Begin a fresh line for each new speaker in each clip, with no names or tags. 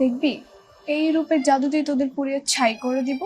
দেখবি? এই রূপের জাদুতেই তোদের পুড়িয়ে ছাই করে দিব।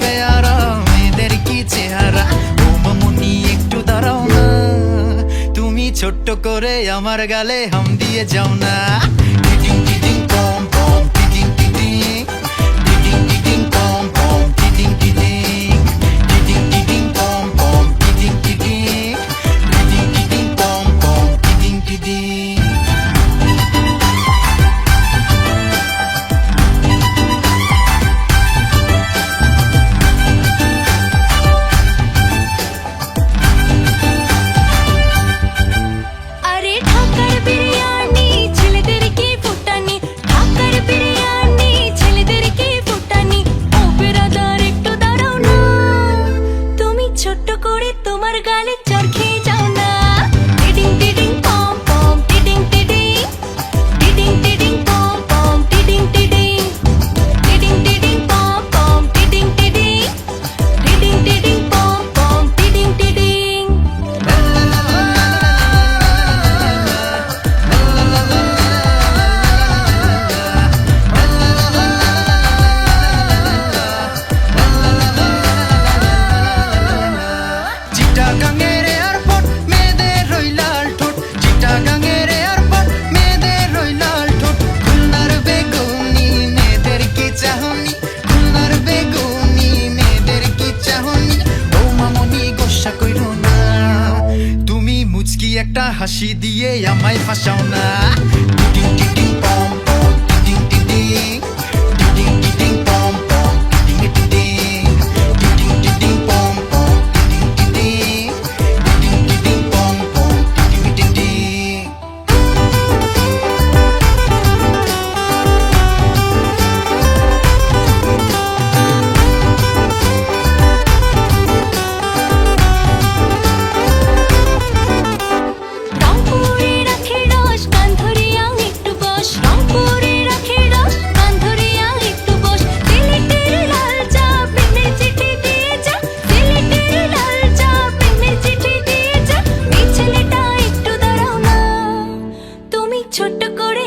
পেয়ারা, মেয়েদের কি চেহারা? একটু দাঁড়াও না। তুমি ছোট্ট করে আমার গালে হাম দিয়ে যাও না।
একটা
হাসি দিয়ে আমায় ফাঁসাও না।
ছোট করে